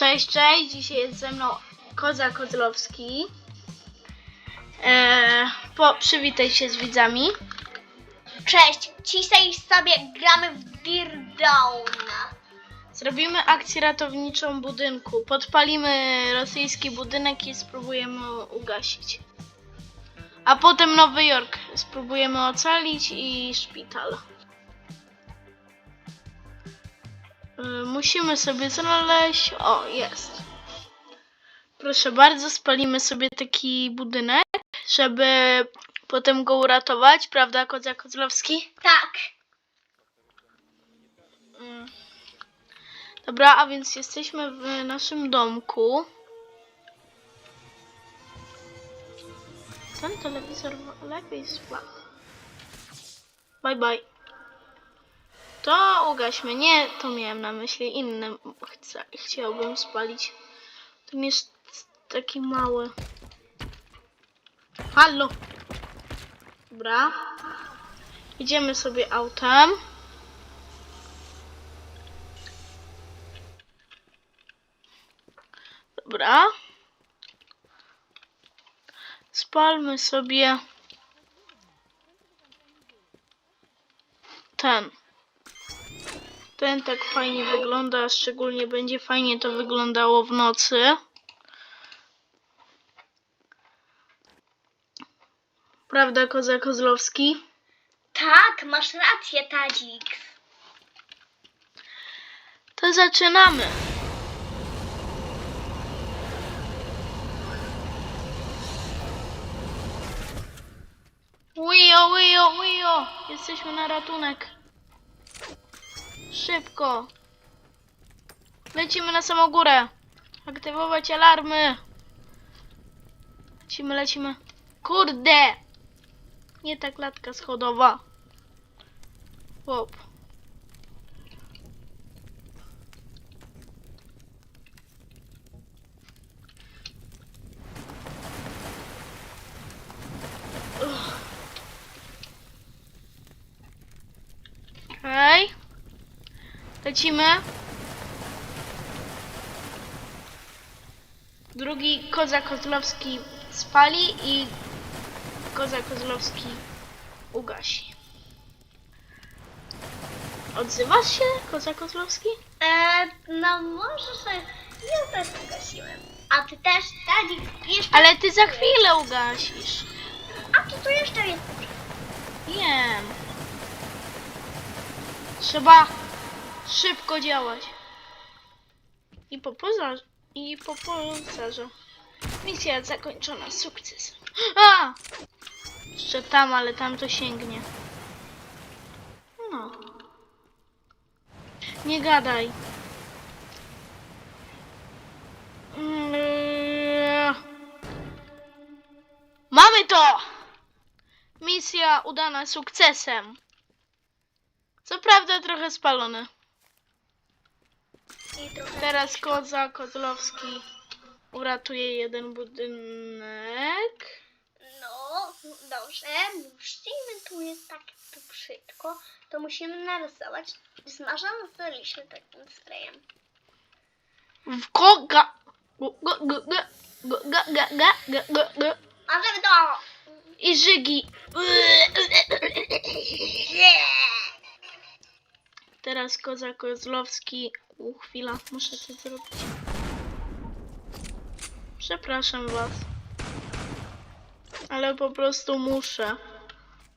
Cześć, cześć. Dzisiaj jest ze mną Koza Kozlowski. Eee, po, przywitaj się z widzami. Cześć, dzisiaj sobie gramy w Dear Downa. Zrobimy akcję ratowniczą budynku. Podpalimy rosyjski budynek i spróbujemy ugasić. A potem Nowy Jork spróbujemy ocalić i szpital. Musimy sobie znaleźć. O, jest. Proszę bardzo, spalimy sobie taki budynek, żeby potem go uratować, prawda, Kozia Kozlowski? Tak, Mm. Dobra, a więc jesteśmy w naszym domku. Ten telewizor lepiej spał. Bye bye. To ugaśmy. Nie, to miałem na myśli inne. Chciałbym spalić. Ten jest taki mały. Halo. Dobra. Idziemy sobie autem. Dobra. Spalmy sobie ten. Ten tak fajnie wygląda, szczególnie będzie fajnie to wyglądało w nocy. Prawda, Koza Kozlowski? tak, masz rację, Tadzik. To zaczynamy. Wio, wio, wio! Jesteśmy na ratunek. Szybko. Lecimy na samą górę. Aktywować alarmy. Lecimy, lecimy. Kurde! Nie ta klatka schodowa. Hop. Lecimy. Drugi Koza Kozlowski spali i Koza Kozlowski ugasi. Odzywasz się, Koza Kozlowski? E, no może, że ja też ugasiłem. A ty też, Tadzik, jeszcze... Ale ty za chwilę ugasisz. A tu tu jeszcze jest. Wiem. Trzeba szybko działać. I po pożarze. I po pożarze. Misja zakończona sukcesem. A! Jeszcze tam, ale tam to sięgnie. No. Nie gadaj. Mm. Mamy to! Misja udana sukcesem. Co prawda trochę spalony. Trochę... Teraz Koza Kozlowski uratuje jeden budynek. No, dobrze, musimy, tu jest tak tu brzydko, to musimy narysować. Zmarzaliśmy takim sprayem. W koga. żeby to... I żygi. Teraz Koza Kozlowski. U, chwila, muszę coś zrobić. Przepraszam was. Ale po prostu muszę.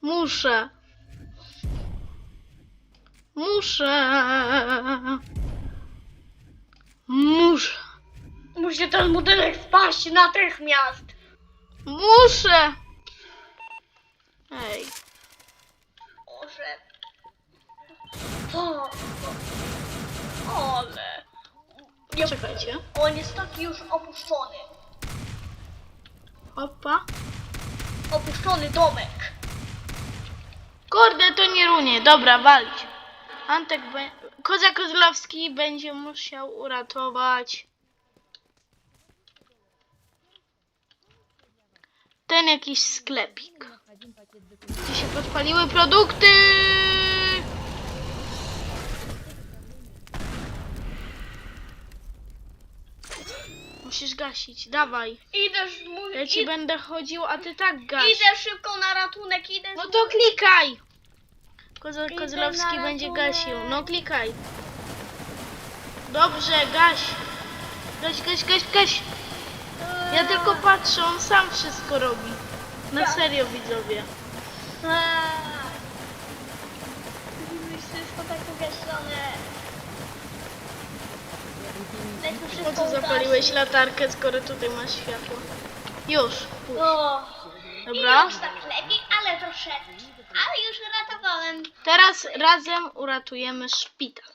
Muszę. Muszę. Muszę. Musi ten budynek spaść natychmiast. Muszę. Ej. Może... O, o, ale... Nie, Czekajcie. on jest taki już opuszczony. Opa. Opuszczony domek. Kurde, to nie runie. Dobra, walić. Antek be... Koza Kozlowski będzie musiał uratować ten jakiś sklepik. Gdzie się podpaliły produkty. Gasić, dawaj. Idę z mój... Ja ci id- będę chodził, a ty tak gaś. Idę szybko na ratunek, idę No z to klikaj! Kozo Idę Kozlowski na będzie ratunek. gasił. No klikaj. Dobrze, gaś. Gaś, gaś, gaś, gaś. Ja tylko patrzę, on sam wszystko robi. Na Tak. serio, widzowie. Już wszystko tak ugaszone. Lecz Po co zapaliłeś latarkę, skoro tutaj masz światło? Już, puść. O. Dobra. Już tak lepiej, ale troszeczkę. Ale już uratowałem. Teraz razem uratujemy szpital.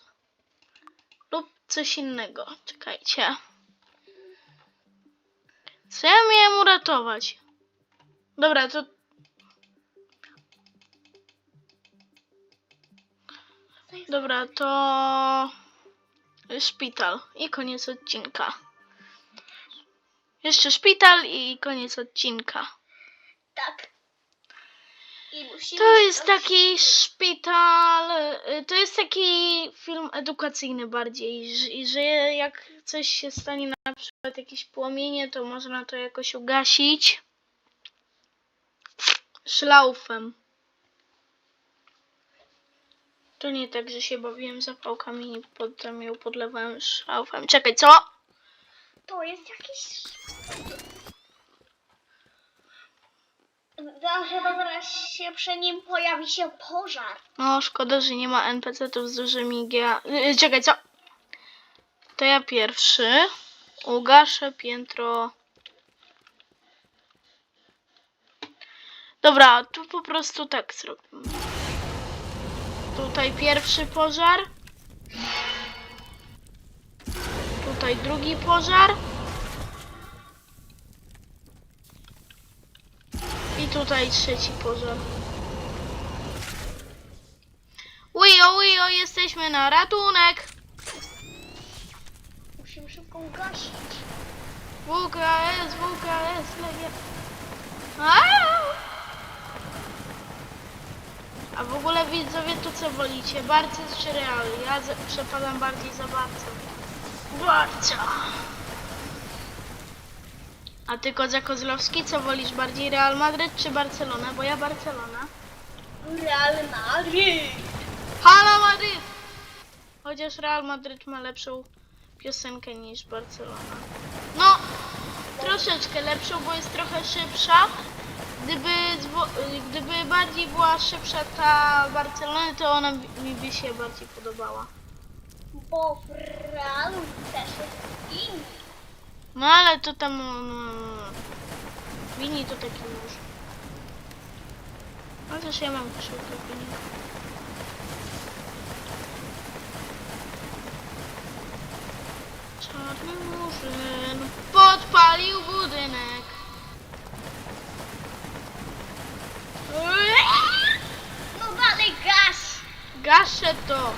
Lub coś innego. Czekajcie. Co ja miałem uratować? Dobra, to Dobra, to szpital i koniec odcinka. Jeszcze szpital i koniec odcinka. Tak. To jest taki szpital, y, to jest taki film edukacyjny bardziej, że, że jak coś się stanie, na przykład jakieś płomienie, to można to jakoś ugasić szlaufem. To nie tak, że się bawiłem zapałkami i potem ją podlewałem szlaufem. Czekaj, co? To jest jakiś... Za- Chyba zaraz się przy nim pojawi się pożar. No, szkoda, że nie ma NPC-ów z dużymi GA. Yy, czekaj, co? To ja pierwszy. Ugaszę piętro. Dobra, tu po prostu tak zrobimy. Tutaj pierwszy pożar. Tutaj drugi pożar. I tutaj trzeci pożar. Ujo, ujo, jesteśmy na ratunek. Musimy szybko ugasić. WKS, WKS, lewie. Aaa! A w ogóle widzowie, to co wolicie? Barca czy Real? Ja przepadam bardziej za Barcą. Barca! A ty, Kozia Kozlowski, co wolisz bardziej? Real Madryt czy Barcelona? Bo ja Barcelona. Real Madrid. Hala Madryt! Chociaż Real Madryt ma lepszą piosenkę niż Barcelona. No, troszeczkę lepszą, bo jest trochę szybsza. Gdyby, gdyby bardziej była szybsza ta Barcelona, to ona mi by się bardziej podobała. Bo w Realu też jest inny. No ale to tam... No, Wini to taki już. Chociaż ja mam koszulkę Wini. Czarny murzyn podpalił budynek. No dalej gaś. Gaszę to.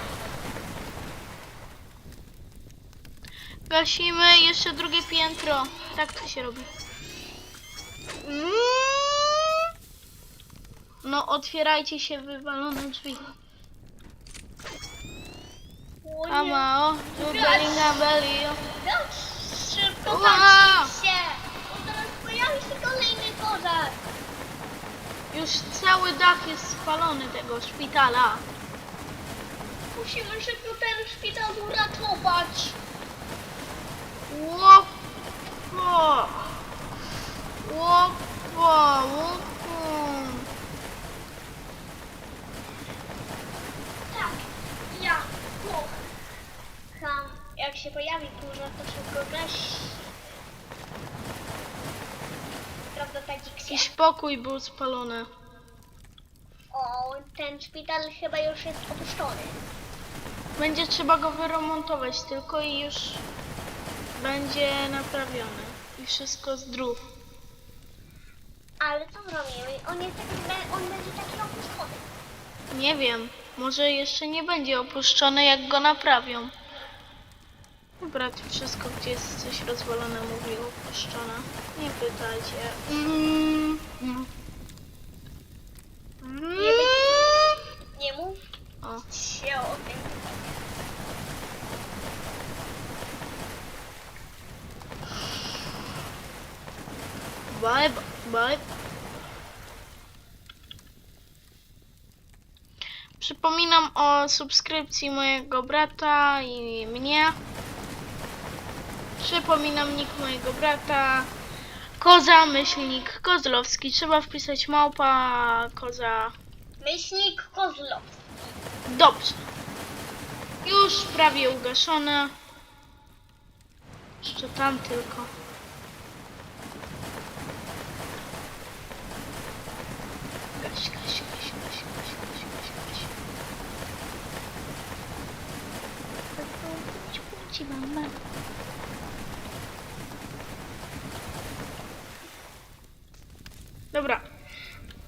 Gasimy jeszcze drugie piętro. Tak to się robi. No otwierajcie się wywalone drzwi. O nie. Amao, tu Bellingham Bellio. Gaś, szybko Wow. Już cały dach jest spalony tego szpitala. Musimy szybko ten szpital uratować. Łopo. Łopo, łopo. Tak, ja kocham. Jak się pojawi pożar, to szybko gaś. Tadziksie? Jakiś pokój był spalony. O, ten szpital chyba już jest opuszczony. Będzie trzeba go wyremontować tylko i już będzie naprawiony. I wszystko zdrów. Ale co zrobimy? On, jest taki, on będzie taki opuszczony. Nie wiem, może jeszcze nie będzie opuszczony jak go naprawią. Dobra, wszystko gdzie jest coś rozwalone mówi opuszczone. Nie pytajcie. Mm. Mm. Nie, nie mów O, się o tym. Bye, bye. Przypominam o subskrypcji mojego brata i mnie. Przypominam nick mojego brata. Koza, myślnik, Kozlowski. Trzeba wpisać małpa, koza. Myślnik Kozlowski. Dobrze. Już prawie ugaszone. Jeszcze tam tylko. Gaś, gaś, gaś, gaś, gaś, gaś, gaś, gaś. Budź, budź, mama. Dobra,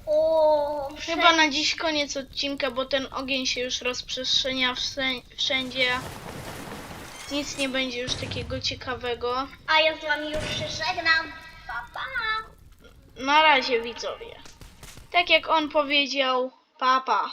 O, chyba na dziś koniec odcinka, bo ten ogień się już rozprzestrzenia wszę- wszędzie. Nic nie będzie już takiego ciekawego. A ja z wami już się żegnam. Pa, pa. Na razie widzowie. Tak jak on powiedział, papa.